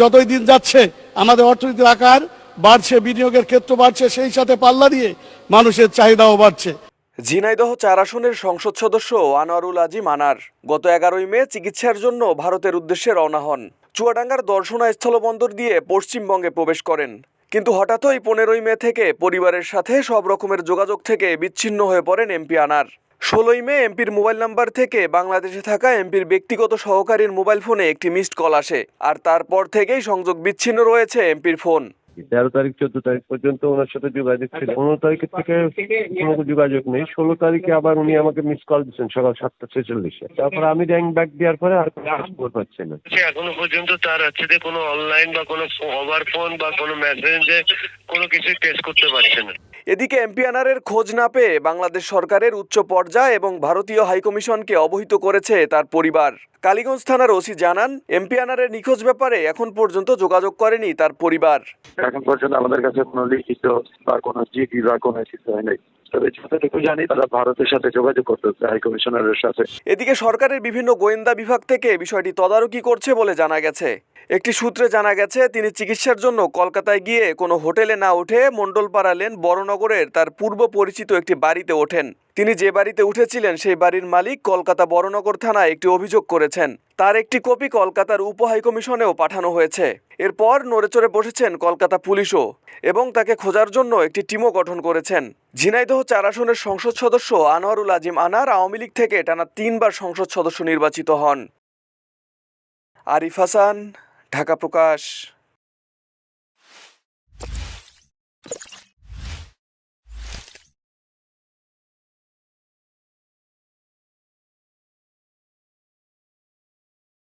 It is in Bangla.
যতই দিন যাচ্ছে, আমাদের অর্থনীতির আকার বাড়ছে, বিনিয়োগের ক্ষেত্র বাড়ছে, সেই সাথে পাল্লা দিয়ে মানুষের চাহিদাও বাড়ছে। ঝিনাইদহ চার আসনের সংসদ সদস্য আনোয়ারুল আজিম আনার গত এগারোই মে চিকিৎসার জন্য ভারতের উদ্দেশ্যে রওনা হন। চুয়াডাঙ্গার দর্শনা স্থলবন্দর দিয়ে পশ্চিমবঙ্গে প্রবেশ করেন। কিন্তু হঠাৎই পনেরোই মে থেকে পরিবারের সাথে সব রকমের যোগাযোগ থেকে বিচ্ছিন্ন হয়ে পড়েন এমপি আনার। ষোলোই মে এমপির মোবাইল নাম্বার থেকে বাংলাদেশে থাকা এমপির ব্যক্তিগত সহকারীর মোবাইল ফোনে একটি মিসড কল আসে আর তারপর থেকেই সংযোগ বিচ্ছিন্ন রয়েছে এমপির ফোন। তেরো তারিখ চোদ্দ তারিখ পর্যন্ত ওনার সাথে যোগাযোগ ছিল। পনেরো তারিখের থেকে কোনো যোগাযোগ নেই। ষোলো তারিখে আবার উনি আমাকে মিস কল দিচ্ছেন সকাল সাতটা ছেচল্লিশে। তারপর আমি র্যাঙ্ক ব্যাক দেওয়ার পরে আর খবর পাচ্ছি না। এখনও পর্যন্ত তার হচ্ছে যে কোনো অনলাইন বা কোনো ওভার ফোন বা কোনো মেসেঞ্জে কোনো কিছু টেস্ট করতে পারছে না। এদিকে এমপি আনারের খোঁজ না পেয়ে বাংলাদেশ সরকারের উচ্চ পর্যায় এবং ভারতীয় হাইকমিশনকে অবহিত করেছে তার পরিবার। কালীগঞ্জ থানার ওসি জানান এমপি আনারের নিখোঁজ ব্যাপারে এখন পর্যন্ত যোগাযোগ করেনি তার পরিবার। এখন পর্যন্ত আমাদের কাছে কোনো লিখিত বা কোনো চিঠি বা কোনো কিছু হয় নাই। তবে যতটুকু জানি তারা ভারতের সাথে যোগাযোগ করতেছে হাই কমিশনারের সাথে। এদিকে সরকারের বিভিন্ন গোয়েন্দা বিভাগ থেকে বিষয়টি তদারকি করছে বলে জানা গেছে। একটি সূত্রে জানা গেছে, তিনি চিকিৎসার জন্য কলকাতায় গিয়ে কোনো হোটেলে না উঠে মণ্ডলপাড়া লেন বড়নগরের তার পূর্ব পরিচিত একটি বাড়িতে ওঠেন। তিনি যে বাড়িতে উঠেছিলেন সেই বাড়ির মালিক কলকাতা বড়নগর থানায় একটি অভিযোগ করেছেন। তার একটি কপি কলকাতার উপ হাইকমিশনেও পাঠানো হয়েছে। এরপর নড়েচড়ে বসেছেন কলকাতা পুলিশও এবং তাকে খোঁজার জন্য একটি টিমও গঠন করেছেন। ঝিনাইদহ চার আসনের সংসদ সদস্য আনোয়ারুল আজিম আনার আওয়ামী লীগ থেকে টানা তিনবার সংসদ সদস্য নির্বাচিত হন। আরিফ হাসান ঢাকা প্রকাশ।